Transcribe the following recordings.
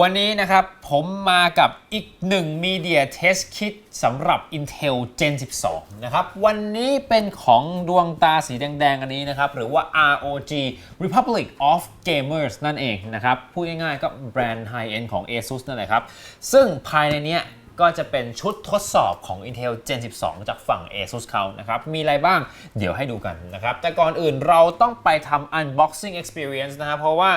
วันนี้นะครับผมมากับอีกหนึ่ง Media Test Kit สำหรับ Intel Gen 12 นะครับ วันนี้เป็นของดวงตาสีแดงๆ อันนี้นะครับ หรือว่า ROG Republic of Gamers นั่นเองนะครับ พูดง่ายๆ ก็แบรนด์ High End ของ ASUS นั่นแหละครับ ซึ่งภายในเนี้ยก็จะเป็นชุดทดสอบของ Intel Gen 12 จากฝั่ง ASUS เขานะครับ มีอะไรบ้างเดี๋ยวให้ดูกันนะครับ แต่ก่อนอื่นเราต้องไปทำ unboxing experience นะครับ เพราะว่า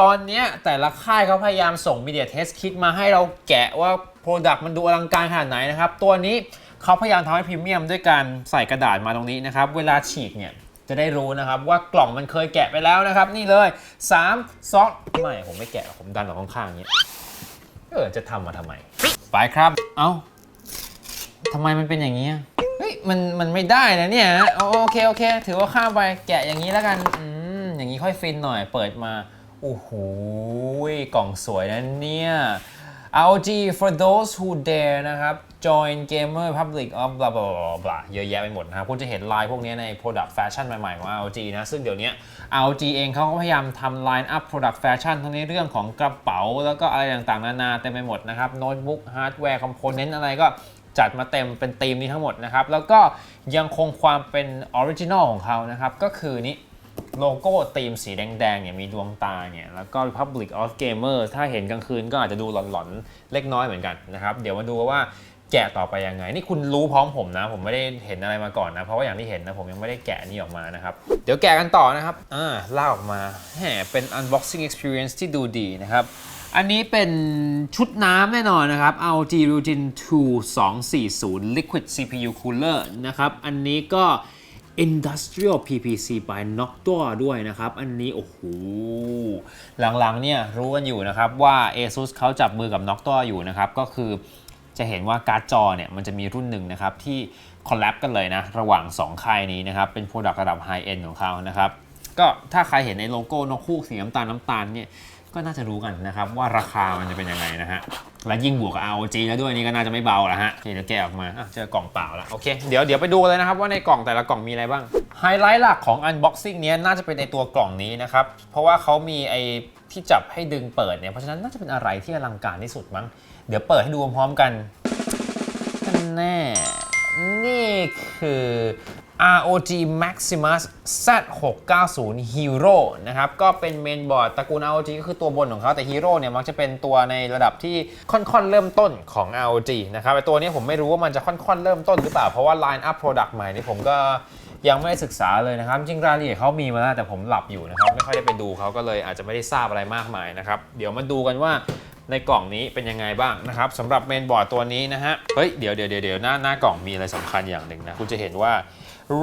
ตอนเนี้ยแต่ละค่ายเขาพยายามส่ง Media Test Kit มาให้เราแกะว่า Product มันดูอลังการขนาดไหนนะครับ ตัวนี้เขาพยายามทำให้พรีเมียมด้วยการใส่กระดาษมาตรงนี้นะครับ เวลาฉีกเนี่ยจะได้รู้นะครับว่ากล่องมันเคยแกะไปแล้วนะครับ นี่เลย3 2ไม่ ผมไม่แกะ ผมดันออกข้างๆอย่างเงี้ยเออจะทำมาทำไม ไปครับ เอ้าทำไมมันเป็นอย่างนี้เฮ้ยมันมันไม่ได้นะเนี่ยโอโอเคโอเค ถือว่าข้ามไปแกะอย่างนี้แล้วกันอืมอย่างนี้ค่อยฟินหน่อยเปิดมา โอ้โหกล่องสวยนะเนี่ย ROG for those who dare นะครับ join gamer public of blah blah blah blah เยอะแยะไปหมดนะครับคุณจะเห็นไลายพวกนี้ใน product fashion ใหม่ๆ ของ ROG นะ ซึ่งเดี๋ยวนี้ ROG เองเขาก็พยายามทำ line up product fashion ทั้งในเรื่องของกระเป๋า แล้วก็อะไรต่างๆ นานาเต็มไปหมดนะครับ โน้ตบุ๊กฮาร์ดแวร์คอมโพเนนต์อะไรก็จัดมาเต็มเป็นธีมนี้ทั้งหมดนะครับ แล้วก็ยังคงความเป็นออริจินอลของเขานะครับ ก็คือนี้ โลโก้ธีมสีแดงๆเนี่ยมีดวงตาเนี่ยแล้วก็ Republic of Gamer ถ้าเห็นกลางคืนก็อาจจะดูหลอนๆ เล็กน้อยเหมือนกันนะครับ เดี๋ยวมาดูว่าแกะต่อไปยังไง นี่คุณรู้พร้อมผมนะ ผมไม่ได้เห็นอะไรมาก่อนนะ เพราะว่าอย่างที่เห็นนะ ผมยังไม่ได้แกะนี่ออกมานะครับ เดี๋ยวแกะกันต่อนะครับ อ่าลากออกมาแหมเป็น unboxing experience ที่ดูดีนะครับ อันนี้เป็นชุดน้ำแน่นอนนะครับ ROG Ryujin 2 240 Liquid CPU Cooler นะครับ อันนี้ก็ Industrial PPC by Noctua ด้วยนะครับ อันนี้ โอ้โห หลังๆเนี่ยรู้กันอยู่นะครับว่า ASUS เขาจับมือกับ Noctua อยู่นะครับ ก็คือจะเห็นว่าการ์ดจอเนี่ยมันจะมีรุ่นหนึ่งนะครับ ที่คอลแลบกันเลยนะ ระหว่าง 2 ค่ายนี้นะครับ เป็น Product ระดับ High End ของเขานะครับ ก็ถ้าใครเห็นในโลโก้นกคู่สีน้ำตาลน้ำตาลเนี่ย ก็น่าจะรู้กันนะครับว่าราคามันจะเป็นยังไงนะฮะ และยิ่งบวกกับ ROG แล้วด้วยนี่ก็น่าจะไม่เบาแล้วฮะโอเคเดี๋ยวแกะออกมาอะเจอกล่องเปล่าแล้วโอเคเดี๋ยวเดี๋ยวไปดูเลยนะครับว่าในกล่องแต่ละกล่องมีอะไรบ้างไฮไลท์หลักของ Unboxing นี้น่าจะเป็นในตัวกล่องนี้นะครับเพราะว่าเขามีไอ้ที่จับให้ดึงเปิดเนี่ยเพราะฉะนั้นน่าจะเป็นอะไรที่อลังการที่สุดมั้งเดี๋ยวเปิดให้ดูพร้อมๆกันกันแน่นี่คือ ROG Maximus Z690 Hero นะครับ ก็เป็นเมนบอร์ดตระกูล ROG ก็คือตัวบนของเขา แต่ Hero เนี่ยมักจะเป็นตัวในระดับที่ค่อนๆเริ่มต้นของ ROG นะครับแต่ตัวนี้ผมไม่รู้ว่ามันจะค่อนๆเริ่มต้นหรือเปล่า เพราะว่า Line Up Product ใหม่นี่ผมก็ยังไม่ได้ศึกษาเลยนะครับ จริงรายละเอียดเขามีมาแล้วแต่ผมหลับอยู่นะครับ ไม่ค่อยได้ไปดูเขาก็เลยอาจจะไม่ได้ทราบอะไรมากมายนะครับ เดี๋ยวมาดูกันว่า ในกล่องนี้เป็นยังไงบ้างนะครับสำหรับเมนบอร์ดตัวนี้นะฮะ เฮ้ย เดี๋ยวเดี๋ยวเดี๋ยวหน้าหน้ากล่องมีอะไรสำคัญอย่างหนึ่งนะ คุณจะเห็นว่า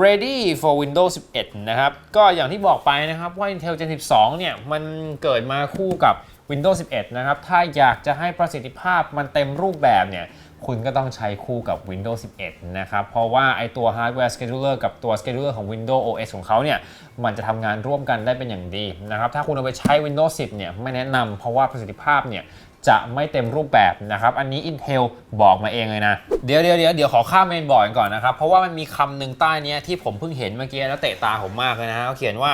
ready for Windows 11 นะครับ ก็อย่างที่บอกไปนะครับว่า Intel Gen 12 เนี่ย มันเกิดมาคู่กับ Windows 11 นะครับ ถ้าอยากจะให้ประสิทธิภาพมันเต็มรูปแบบเนี่ย คุณก็ต้องใช้คู่กับ Windows 11 นะครับ เพราะว่าไอตัว Hardware Scheduler กับตัว Scheduler ของ Windows OS ของเขาเนี่ย มันจะทำงานร่วมกันได้เป็นอย่างดีนะครับ ถ้าคุณเอาไปใช้ Windows 10 เนี่ย ไม่แนะนำเพราะว่าประสิทธิภาพเนี่ย จะไม่เต็มรูปแบบนะครับ อันนี้ Intel บอกมาเองเลยนะ เดี๋ยวเดี๋ยวเดี๋ยวเดี๋ยวขอข้ามเมนบอร์ดก่อนนะครับ เพราะว่ามันมีคำหนึ่งใต้นี้ที่ผมเพิ่งเห็นเมื่อกี้แล้วเตะตาผมมากเลยนะเขาเขียนว่า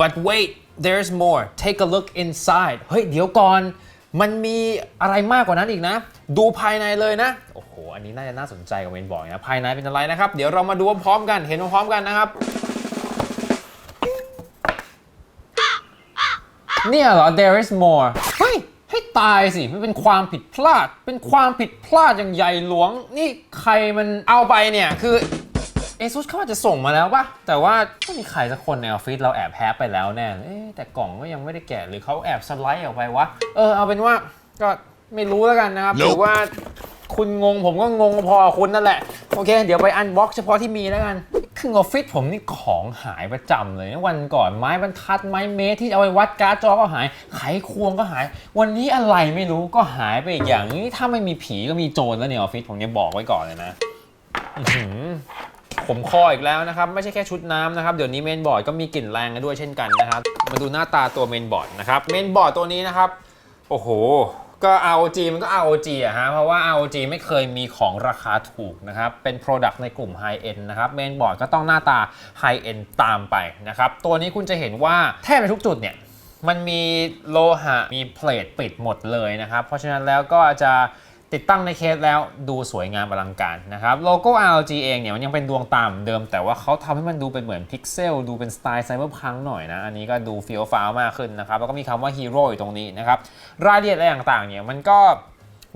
but wait there's more take a look inside เฮ้ย เดี๋ยวก่อน มันมีอะไรมากกว่านั้นอีกนะ ดูภายในเลยนะ โอ้โห อันนี้น่าจะน่าสนใจกับเมนบอร์ดนะ ภายในเป็นอะไรนะครับ เดี๋ยวเรามาดูพร้อมกัน เห็นพร้อมกันนะครับ เนี่ยเหรอ there is more ให้ตายสิมันเป็นความผิดพลาด เป็นความผิดพลาดอย่างใหญ่หลวง นี่ใครมันเอาไปเนี่ยคือเอซูสเขาอาจจะส่งมาแล้วปะแต่ว่าไม่มีใครสักคนในออฟฟิศเราแอบแฮปไปแล้วแน่เอ๊แต่กล่องก็ยังไม่ได้แกะหรือเขาแอบสไลด์ออกไปวะ เออเอาเป็นว่าก็ไม่รู้แล้วกันนะครับ หรือว่า คุณงงผมก็งงพอคุณนั่นแหละ โอเค เดี๋ยวไปอันบ็อกเฉพาะที่มีแล้วกันคือออฟฟิศผมนี่ของหายประจำเลยวันก่อนไม้บรรทัดไม้เมตรที่เอาไปวัดการ์ดจอก็หาย ไขควงก็หาย วันนี้อะไรไม่รู้ก็หายไปอีกอย่างนี้ถ้าไม่มีผีก็มีโจรแล้วในออฟฟิศผมเนี่ยบอกไว้ก่อนเลยนะผมคออีกแล้วนะครับ ไม่ใช่แค่ชุดน้ำนะครับ เดี๋ยวนี้เมนบอร์ดก็มีกลิ่นแรงกันด้วยเช่นกันนะครับ มาดูหน้าตาตัวเมนบอร์ดนะครับ เมนบอร์ดตัวนี้นะครับ โอ้โห ก็ ROG มันก็ ROG อะฮะ เพราะว่า ROG ไม่เคยมีของราคาถูกนะครับ เป็น Product ในกลุ่ม High End นะครับ เมนบอร์ดก็ต้องหน้าตา High End ตามไปนะครับ ตัวนี้คุณจะเห็นว่าแทบไปทุกจุดเนี่ย มันมีโลหะ มีเพลทปิดหมดเลยนะครับ เพราะฉะนั้นแล้วก็จะ ติดตั้งในเคสแล้วดูสวยงามอลังการนะครับโลโก้ RLG เองเนี่ยมันยังเป็นดวงตามเดิม แต่ว่าเขาทำให้มันดูเป็นเหมือนพิกเซลดูเป็นสไตล์ไซเบอร์พังหน่อยนะ อันนี้ก็ดูฟีลฟ้าวมากขึ้นนะครับ แล้วก็มีคำว่าฮีโร่อยู่ตรงนี้นะครับ รายละเอียดอะไรต่างๆเนี่ยมันก็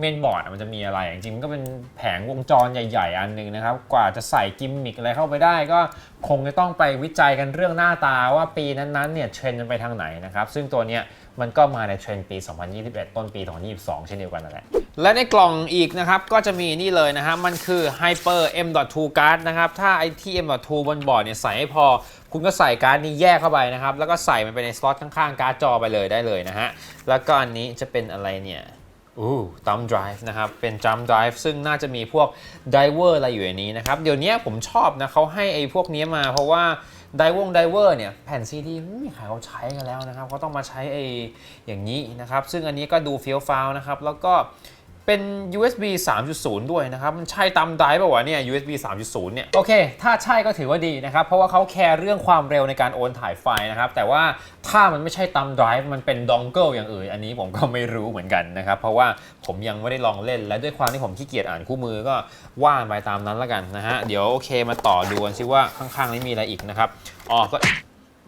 เมนบอร์ดมันจะมีอะไร จริงๆก็เป็นแผงวงจรใหญ่ๆ อันหนึ่งนะครับ กว่าจะใส่กิมมิคอะไรเข้าไปได้ ก็คงจะต้องไปวิจัยกันเรื่องหน้าตาว่าปีนั้นๆเนี่ยเทรนด์มันไปทางไหนนะครับซึ่งตัวเนี้ย มันก็มาในเทรนด์ปี 2021 ต้นปี 2022 เช่นเดียวกันนั่นแหละ และในกล่องอีกนะครับ ก็จะมีนี่เลยนะฮะ มันคือ Hyper M.2 Card นะครับ ถ้าไอที่ M.2 บนบอร์ดเนี่ยใส่ให้พอ คุณก็ใส่การ์ดนี้แยกเข้าไปนะครับ แล้วก็ใส่มันไปในสล็อตข้างๆ การ์ดจอไปเลยได้เลยนะฮะ แล้วก็อันนี้จะเป็นอะไรเนี่ยอู้ตัม drive นะครับ เป็น jump drive ซึ่งน่าจะมีพวก diver อะไรอยู่ในนี้นะครับ เดี๋ยวนี้ผมชอบนะเขาให้ไอ้พวกนี้มาเพราะว่า ไดวงไดเวอร์เนี่ยแผ่นซีดีไม่มีใครเขาใช้กันแล้วนะครับเขาต้องมาใช้ไอ้อย่างนี้นะครับ ซึ่งอันนี้ก็ดูเฟี้ยวฟ้าวนะครับ แล้วก็ เป็น USB 3.0 ด้วยนะครับ มันใช่ตามไดร์ป่าวะเนี่ย USB 3.0 เนี่ย โอเค ถ้าใช่ก็ถือว่าดีนะครับ เพราะว่าเขาแคร์เรื่องความเร็วในการโอนถ่ายไฟล์นะครับ แต่ว่าถ้ามันไม่ใช่ตามไดร์มันเป็นดองเกิลอย่างอื่น อันนี้ผมก็ไม่รู้เหมือนกันนะครับ เพราะว่าผมยังไม่ได้ลองเล่น และด้วยความที่ผมขี้เกียจอ่านคู่มือก็ว่านไปตามนั้นแล้วกันนะฮะ เดี๋ยวโอเคมาต่อดูกันซิว่าข้างๆนี้มีอะไรอีกนะครับ อ๋อ ก็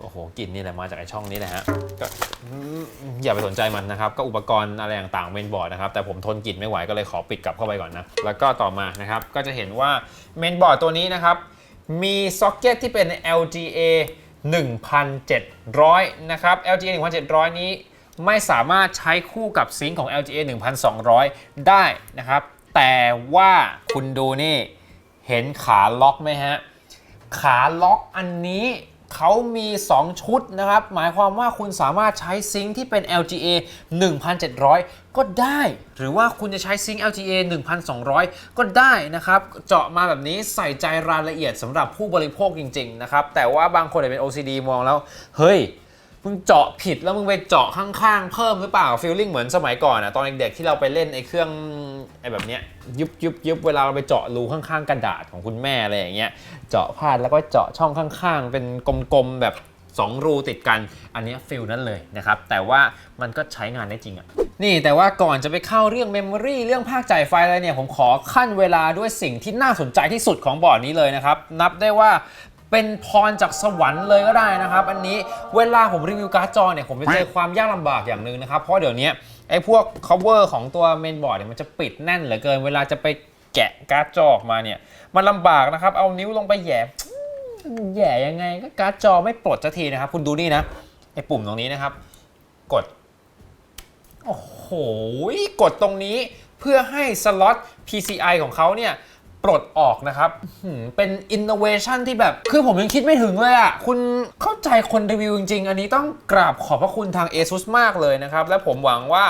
โอ้โหกลิ่นนี่แหละมาจากไอช่องนี้แหละฮะก็อย่าไปสนใจมันนะครับ ก็อุปกรณ์อะไรต่างๆเมนบอร์ดนะครับ แต่ผมทนกลิ่นไม่ไหวก็เลยขอปิดกลับเข้าไปก่อนนะ แล้วก็ต่อมานะครับ ก็จะเห็นว่าเมนบอร์ดตัวนี้นะครับ มีซ็อกเก็ตที่เป็น LGA 1700 นะครับ LGA 1700 นี้ไม่สามารถใช้คู่กับซิงค์ของ LGA 1200 ได้นะครับ แต่ว่าคุณดูนี่ เห็นขาล็อกไหมฮะ ขาล็อกอันนี้ เขามี 2 ชุดนะครับ หมายความว่าคุณสามารถใช้ซิงค์ที่เป็น LGA 1700 ก็ได้ หรือว่าคุณจะใช้ซิงค์ LGA 1200 ก็ได้นะครับ เจาะมาแบบนี้ใส่ใจรายละเอียดสำหรับผู้บริโภคจริง ๆ นะครับ แต่ว่าบางคนอาจจะเป็น OCD มองแล้ว เฮ้ยมึงเจาะผิดแล้วมึงไปเจาะข้างๆ เพิ่มหรือเปล่าฟีลลิ่งเหมือนสมัยก่อนอะตอนเด็กๆที่เราไปเล่นไอ้เครื่อง แบบเนี้ยยุบยุบยุบเวลาเราไปเจาะรูข้างๆ กระดาษของคุณแม่อะไรอย่างเงี้ยเจาะพลาดแล้วก็เจาะช่องข้างๆ เป็นกลมๆแบบ 2 รูติดกัน อันนี้ฟิลนั้นเลยนะครับ แต่ว่ามันก็ใช้งานได้จริงอะนี่แต่ว่าก่อนจะไปเข้าเรื่องเมมโมรีเรื่องภาคจ่ายไฟอะไรเนี่ย ผมขอขั้นเวลาด้วยสิ่งที่น่าสนใจที่สุดของบอร์ดนี้เลยนะครับ นับได้ว่าเป็นพรจากสวรรค์เลยก็ได้นะครับ อันนี้เวลาผมรีวิวการ์ดจอเนี่ยผมจะเจอความยากลำบากอย่างหนึ่งนะครับ เพราะเดี๋ยวนี้ ไอ้พวก cover ของตัวเมนบอร์ดเนี่ยมันจะปิดแน่นเหลือเกิน เวลาจะไปแกะการ์ดจอออกมาเนี่ย มันลำบากนะครับ เอานิ้วลงไปแย่แย่ยังไงก็การ์ดจอไม่ปลดสักทีนะครับ คุณดูนี่นะไอ้ปุ่มตรงนี้นะครับ กด โอ้โห กดตรงนี้เพื่อให้สล็อต PCI ของเขาเนี่ย ปลดออกนะครับหืมเป็นอินโนเวชันที่แบบ คือผมยังคิดไม่ถึงเลยอะ่ะ คุณเข้าใจคนรีวิวจริง ๆ อันนี้ต้องกราบขอบพระคุณทาง ASUS มากเลยนะครับ และผมหวังว่า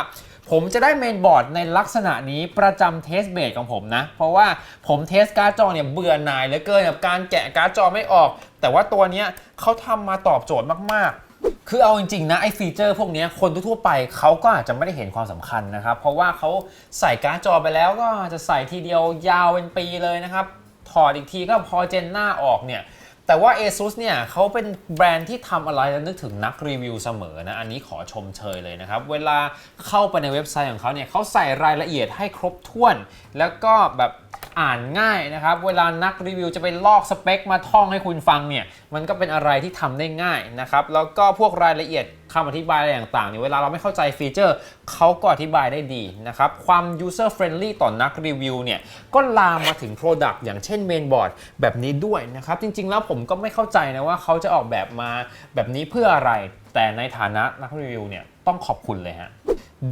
ผมจะได้เมนบอร์ดในลักษณะนี้ประจำเทสเบดของผมนะ เพราะว่าผมเทสการ์ดจอเนี่ยเบื่อหน่ายเหลือเกินกับการแกะการ์ดจอไม่ออก แต่ว่าตัวเนี้ยเขาทำมาตอบโจทย์มากๆ คือเอาจริงๆนะไอ้ฟีเจอร์พวกนี้คนทั่วๆไปเขาก็อาจจะไม่ได้เห็นความสำคัญนะครับ เพราะว่าเขาใส่การ์ดจอไปแล้วก็จะใส่ทีเดียวยาวเป็นปีเลยนะครับ ถอดอีกทีก็พอเจนหน้าออกเนี่ยแต่ว่า ASUS เนี่ยเขาเป็นแบรนด์ที่ทำอะไรแล้วนึกถึงนักรีวิวเสมอนะ อันนี้ขอชมเชยเลยนะครับ เวลาเข้าไปในเว็บไซต์ของเขาเนี่ยเขาใส่รายละเอียดให้ครบถ้วน แล้วก็แบบ อ่านง่ายนะครับ เวลานักรีวิวจะไปลอกสเปคมาท่องให้คุณฟังเนี่ย มันก็เป็นอะไรที่ทำได้ง่ายนะครับ แล้วก็พวกรายละเอียดคำอธิบายอะไรต่างๆเนี่ยเวลาเราไม่เข้าใจฟีเจอร์เขาก็อธิบายได้ดีนะครับ ความ user friendly ต่อนนักรีวิวเนี่ยก็ลามมาถึง product อย่างเช่น mainboard แบบนี้ด้วยนะครับ จริงๆแล้วผมก็ไม่เข้าใจนะว่าเขาจะออกแบบมาแบบนี้เพื่ออะไร แต่ในฐานะนักรีวิวเนี่ย ต้องขอบคุณเลยฮะ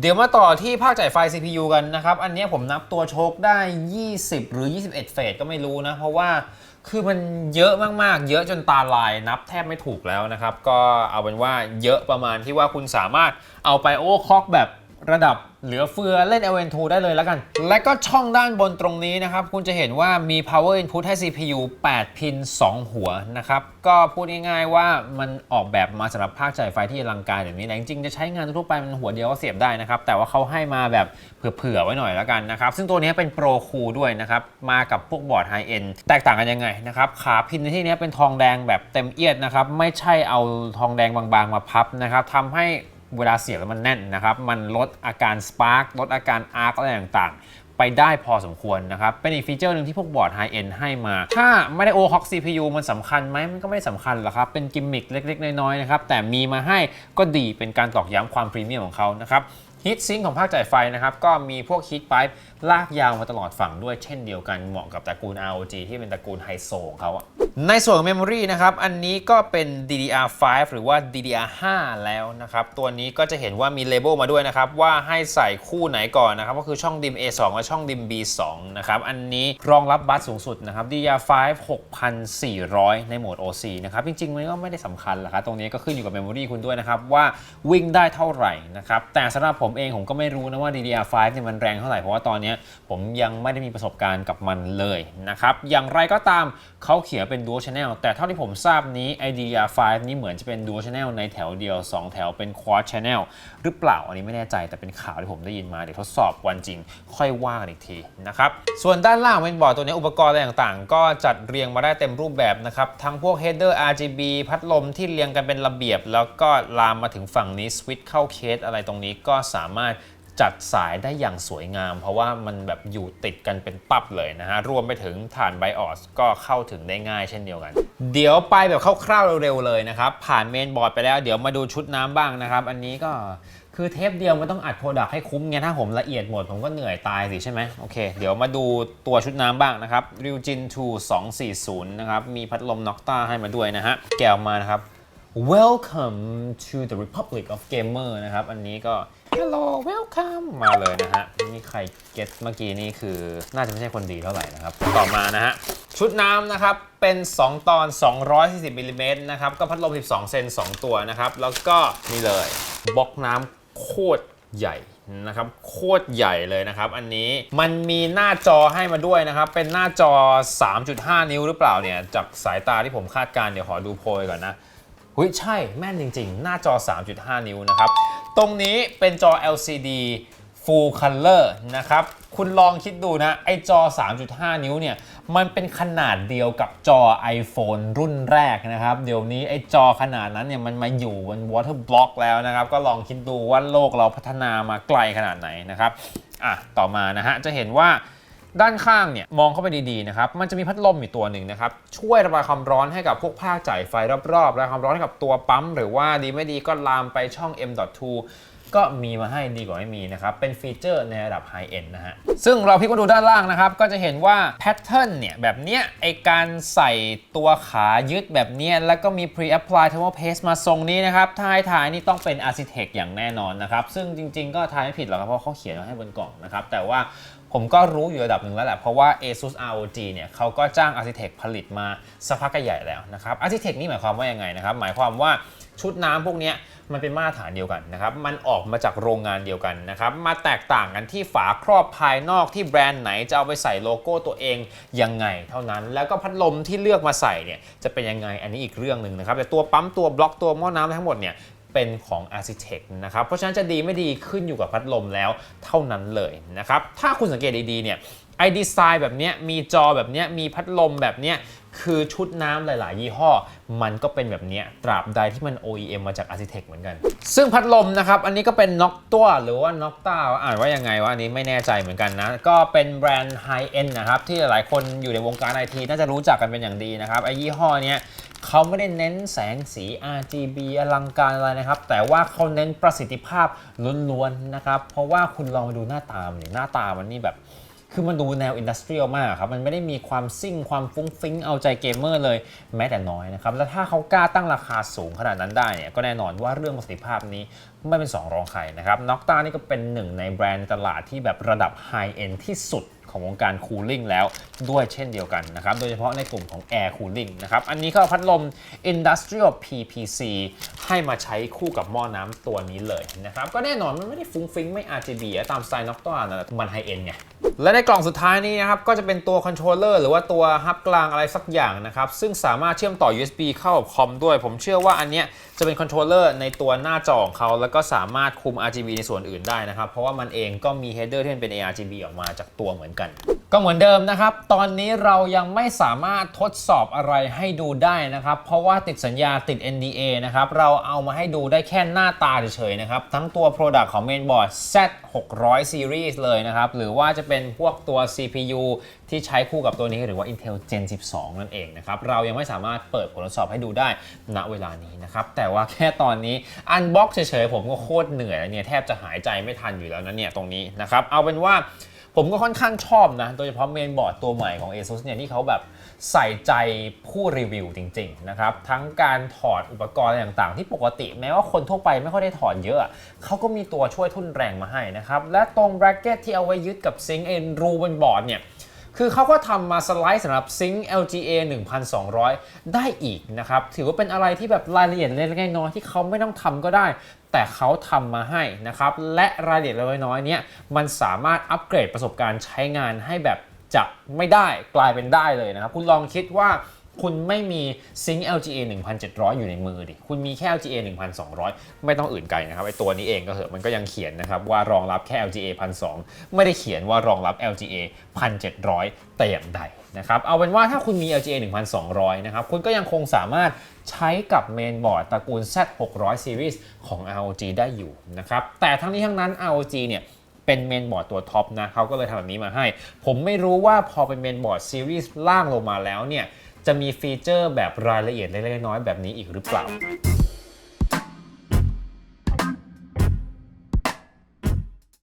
เดี๋ยวมาต่อที่ภาคจ่ายไฟ CPU กันนะครับ อันนี้ผมนับตัวโชคได้ 20 หรือ 21 เฟสก็ไม่รู้นะ เพราะว่าคือมันเยอะมากๆ เยอะจนตาลายนับแทบไม่ถูกแล้วนะครับ ก็เอาเป็นว่าเยอะประมาณที่ว่าคุณสามารถเอาไปโอเวอร์คล็อกแบบ ระดับเหลือเฟือเล่น LN2 ได้เลยแล้วกัน และก็ช่องด้านบนตรงนี้นะครับ คุณจะเห็นว่ามี power input ให้ CPU 8 พิน 2 หัวนะครับ ก็พูดง่ายๆว่ามันออกแบบมาสำหรับภาคจ่ายไฟที่อลังการอย่างนี้แต่จริงๆจะใช้งานทั่วไปมันหัวเดียวก็เสียบได้นะครับ แต่ว่าเขาให้มาแบบเผื่อๆไว้หน่อยแล้วกันนะครับ ซึ่งตัวนี้เป็น Pro Cool ด้วยนะครับ มากับพวกบอร์ด High End แตกต่างกันยังไงนะครับขาพินในที่นี้เป็นทองแดงแบบเต็มเอียดนะครับไม่ใช่เอาทองแดงบางๆมาพับนะครับทำให้ เวลาเสียบแล้วมันแน่นนะครับ มันลดอาการสปาร์กลดอาการอาร์กอะไรต่างๆ ไปได้พอสมควรนะครับ เป็นอีกฟีเจอร์หนึ่งที่พวกบอร์ดไฮเอ็นให้มา ถ้าไม่ได้โอฮอก CPU มันสำคัญไหมมันก็ไม่ได้สำคัญหรอกครับ เป็นกิมมิคเล็ก ๆ น้อยๆนะครับ แต่มีมาให้ก็ดีเป็นการตอกย้ำความพรีเมียมของเขานะครับฮีทซิงของภาคจ่ายไฟนะครับ ก็มีพวกฮีทไ i ป์ลากยาวมาตลอดฝั่งด้วยเช่นเดียวกันเหมาะกับตระกูล ROG ที่เป็นตระกูลไฮโซของเขาอะ ในส่วนของ Memory นะครับ อันนี้ก็เป็น DDR5 หรือว่า DDR5 แล้วนะครับ ตัวนี้ก็จะเห็นว่ามีเลเบลมาด้วยนะครับ ว่าให้ใส่คู่ไหนก่อนนะครับ ก็คือช่อง DIM A2 และช่อง DIM B2 นะครับ อันนี้รองรับบัสสูงสุดนะครับ DDR5 6,400 ในโหมด OC นะครับ จริงๆ มันก็ไม่ได้สำคัญหรอกครับ ตรงนี้ก็ขึ้นอยู่กับ Memory คุณด้วยนะครับ ว่าวิ่งได้เท่าไหร่นะครับ แต่สำหรับผมเองผมก็ไม่รู้นะว่า DDR5 เนี่ยมันแรงเท่าไหร่ เพราะว่าตอนนี้ผมยังไม่ได้มีประสบการณ์กับมันเลยนะครับ อย่างไรก็ตามเขาเขียนเป็น Dual Channel แต่เท่าที่ผมทราบนี้ DDR5 นี้เหมือนจะเป็น Dual Channel ในแถวเดียว 2 แถวเป็น Quad Channel หรือเปล่า อันนี้ไม่แน่ใจแต่เป็นข่าวที่ผมได้ยินมา เดี๋ยวทดสอบวันจริง ค่อยว่ากันอีกทีนะครับ ส่วนด้านล่างเป็นบอร์ดตัวนี้อุปกรณ์อะไรต่างๆ ก็จัดเรียงมาได้เต็มรูปแบบนะครับ ทั้งพวก header RGB พัดลมที่เรียงกันเป็นระเบียบ แล้วก็ลามมาถึงฝั่งนี้สวิตช์เข้าเคสอะไรตรงนี้ก็สามารถ จัดสายได้อย่างสวยงาม เพราะว่ามันแบบอยู่ติดกันเป็นปั๊บเลยนะฮะ รวมไปถึงฐานไบออสก็เข้าถึงได้ง่ายเช่นเดียวกัน เดี๋ยวไปแบบคร่าวๆเร็วๆเลยนะครับ ผ่านเมนบอร์ดไปแล้วเดี๋ยวมาดูชุดน้ำบ้างนะครับ อันนี้ก็คือเทปเดียวมันต้องอัดโปรดักต์ให้คุ้มไงถ้าผมละเอียดหมด ผมก็เหนื่อยตายสิใช่ไหมโอเค เดี๋ยวมาดูตัวชุดน้ำบ้างนะครับ r i u j i n 2 240 นะครับ มีพัดลมน็อกต้าให้มาด้วยนะฮะ แกวมานะครับ Welcome to the Republic of Gamer นะครับ อันนี้ก็ Hello Welcome มาเลยนะฮะ นี่ใครเก็ตเมื่อกี้นี่คือ น่าจะไม่ใช่คนดีเท่าไหร่นะครับ ต่อมานะฮะ ชุดน้ำนะครับ เป็น 2 ตอน 240มิลลิเมตรนะครับ ก็พัดลม 12 เซน 2 ตัวนะครับ แล้วก็นี่เลยบล็อกน้ำโคตรใหญ่นะครับโคตรใหญ่เลยนะครับ อันนี้มันมีหน้าจอให้มาด้วยนะครับ เป็นหน้าจอ 3.5 นิ้วหรือเปล่าเนี่ย จากสายตาที่ผมคาดการณ์เดี๋ยวขอดูโพยก่อนนะ หุยใช่แม่นจริง ๆ หน้าจอ 3.5 นิ้วนะครับ ตรงนี้เป็นจอ LCD Full Color นะครับ คุณลองคิดดูนะ ไอจอ 3.5 นิ้วเนี่ย มันเป็นขนาดเดียวกับจอ iPhone รุ่นแรกนะครับ เดี๋ยวนี้ไอจอขนาดนั้นเนี่ย มันมาอยู่บน Water Block แล้วนะครับ ก็ลองคิดดูว่าโลกเราพัฒนามาไกลขนาดไหนนะครับ อะ ต่อมานะฮะ จะเห็นว่า ด้านข้างเนี่ยมองเข้าไปดีๆนะครับมันจะมีพัดลมอยู่ตัวหนึ่งนะครับช่วยระบายความร้อนให้กับพวกภาคจ่ายไฟรอบๆระบายความร้อนให้กับตัวปั๊มหรือว่าดีไม่ดีก็ลามไปช่อง M.2 ก็มีมาให้ดีกว่าไม่มีนะครับ เป็นฟีเจอร์ในระดับไฮเอ็นนะฮะ ซึ่งเราพลิกมาดูด้านล่างนะครับ ก็จะเห็นว่าแพทเทิร์นเนี่ย แบบเนี้ยไอการใส่ตัวขายึดแบบเนี้ย แล้วก็มี pre-apply thermal paste มาทรงนี้นะครับท้ายท้ายนี่ต้องเป็น Architect อย่างแน่นอนนะครับ ซึ่งจริง ๆ ก็ทายไม่ผิดหรอกครับเพราะเขาเขียนมาให้บนกล่องนะครับแต่ว่าผมก็รู้อยู่ระดับหนึ่งแล้วแหละ เพราะว่า ASUS ROG เนี่ยเขาก็จ้าง Architect ผลิตมาสักพักใหญ่แล้วนะครับ Architect นี่หมายความว่ายังไงนะครับ หมายความว่าชุดน้ำพวกเนี้ย มันเป็นมาตรฐานเดียวกันนะครับ มันออกมาจากโรงงานเดียวกันนะครับ มาแตกต่างกันที่ฝาครอบภายนอกที่แบรนด์ไหนจะเอาไปใส่โลโก้ตัวเองยังไงเท่านั้น แล้วก็พัดลมที่เลือกมาใส่เนี่ยจะเป็นยังไงอันนี้อีกเรื่องหนึ่งนะครับ แต่ตัวปั๊มตัวบล็อกตัวหม้อน้ำทั้งหมดเนี่ยเป็นของ Architect นะครับ เพราะฉะนั้นจะดีไม่ดีขึ้นอยู่กับพัดลมแล้วเท่านั้นเลยนะครับ ถ้าคุณสังเกตดีๆเนี่ย ไอดีไซน์แบบเนี้ยมีจอแบบเนี้ยมีพัดลมแบบเนี้ยคือชุดน้ำหลาย ๆ ยี่ห้อ มันก็เป็นแบบนี้ตราบใดที่มัน OEM มาจาก Architect เหมือนกัน ซึ่งพัดลมนะครับ อันนี้ก็เป็นน็อกตัวหรือว่าน็อกต้าอ่านว่ายังไงวะอันนี้ไม่แน่ใจเหมือนกันนะ ก็เป็นแบรนด์ไฮเอ็นนะครับ ที่หลายคนอยู่ในวงการไอทีน่าจะรู้จักกันเป็นอย่างดีนะครับ ไอยี่ห้อนี้เขาไม่ได้เน้นแสงสี RGB อลังการอะไรนะครับ แต่ว่าเขาเน้นประสิทธิภาพล้วน ๆ นะครับ เพราะว่าคุณลองไปดูหน้าตามันหน้าตามันนี่แบบ คือมันดูแนวอินดัสเทรียลมากครับ มันไม่ได้มีความซิ่งความฟุ้งฟิ้งเอาใจเกมเมอร์เลยแม้แต่น้อยนะครับ แล้วถ้าเขากล้าตั้งราคาสูงขนาดนั้นได้เนี่ยก็แน่นอนว่าเรื่องประสิทธิภาพนี้ไม่เป็นสองรองใครนะครับน็อกตานี่ก็เป็นหนึ่งในแบรนด์ในตลาดที่แบบระดับไฮเอ็นที่สุดของวงการคูลิ่งแล้วด้วยเช่นเดียวกันนะครับ โดยเฉพาะในกลุ่มของ Air Cooling นะครับ อันนี้ก็เอาพัดลม Industrial PPC ให้มาใช้คู่กับหม้อน้ำตัวนี้เลยนะครับ ก็แน่นอนมันไม่ได้ฟุ้งฟิ้งไม่ RGB อะตามสไตล์น็อกตานะมันไฮเอ็นไง และในกล่องสุดท้ายนี้นะครับก็จะเป็นตัวคอนโทรลเลอร์หรือว่าตัวฮับกลางอะไรสักอย่างนะครับซึ่งสามารถเชื่อมต่อ USB เข้ากับคอมด้วย ผมเชื่อว่าอันเนี้ยจะเป็นคอนโทรลเลอร์ในตัวหน้าจอของเขาแล้วก็สามารถคุม RGB ในส่วนอื่นได้นะครับ เพราะว่ามันเองก็มี header ที่เป็น ARGB ออกมาจากตัวเหมือนกันก็ก็เหมือนเดิมนะครับ ตอนนี้เรายังไม่สามารถทดสอบอะไรให้ดูได้นะครับ เพราะว่าติดสัญญาติด NDA นะครับเราเอามาให้ดูได้แค่หน้าตาเฉยๆนะครับทั้งตัว Product ของ Mainboard Z 600 Series เลยนะครับหรือว่าจะเป็นพวกตัว CPU ที่ใช้คู่กับตัวนี้หรือว่า Intel Gen 12 นั่นเองนะครับ เรายังไม่สามารถเปิดผลทดสอบให้ดูได้ณเวลานี้นะครับ แต่ว่าแค่ตอนนี้อันบ็อกเฉยๆ ผมก็โคตรเหนื่อยแล้วเนี่ย แทบจะหายใจไม่ทันอยู่แล้วนะเนี่ยตรงนี้นะครับ เอาเป็นว่าผมก็ค่อนข้างชอบนะ โดยเฉพาะเมนบอร์ดตัวใหม่ของ ASUS เนี่ยที่เขาแบบ ใส่ใจผู้รีวิวจริงๆนะครับทั้งการถอดอุปกรณ์ต่างๆ ที่ปกติ แม้ว่าคนทั่วไปไม่ค่อยได้ถอดเยอะเขาก็มีตัวช่วยทุ่นแรงมาให้นะครับและตรงแบร c เก็ตที่เอาไว้ยึดกับซิงค์เอ็นรูบนบอร์ดเนี่ยคือเขาก็ทำมาสไลด์สำหรับซิงค์ LGA 1200 ได้อีกนะครับ ถือว่าเป็นอะไรที่แบบรายละเอียดเล็กๆน้อยๆที่เขาไม่ต้องทำก็ได้ แต่เขาทำมาให้นะครับ และรายละเอียดเล็กน้อยเนี่ยมันสามารถอัปเกรดประสบการณ์ใช้งานให้แบบ จะไม่ได้กลายเป็นได้เลยนะครับ คุณลองคิดว่าคุณไม่มีซิงค์ LGA 1700 อยู่ในมือดิ คุณมีแค่ LGA 1200 ไม่ต้องอื่นไกลนะครับ ไอตัวนี้เองก็เหอะมันก็ยังเขียนนะครับ ว่ารองรับแค่ LGA 1200 ไม่ได้เขียนว่ารองรับ LGA 1700 แต่อย่างใดนะครับ เอาเป็นว่าถ้าคุณมี LGA 1200 นะครับ คุณก็ยังคงสามารถใช้กับเมนบอร์ดตระกูล Z 600 Series ของ ROG ได้อยู่นะครับ แต่ทั้งนี้ทั้งนั้น ROG เนี่ย เป็นเมนบอร์ดตัวท็อปนะเขาก็เลยทำแบบนี้มาให้ ผมไม่รู้ว่าพอเป็นเมนบอร์ดซีรีส์ล่างลงมาแล้วเนี่ยจะมีฟีเจอร์แบบรายละเอียดเล็กๆน้อยๆแบบนี้อีกหรือเปล่า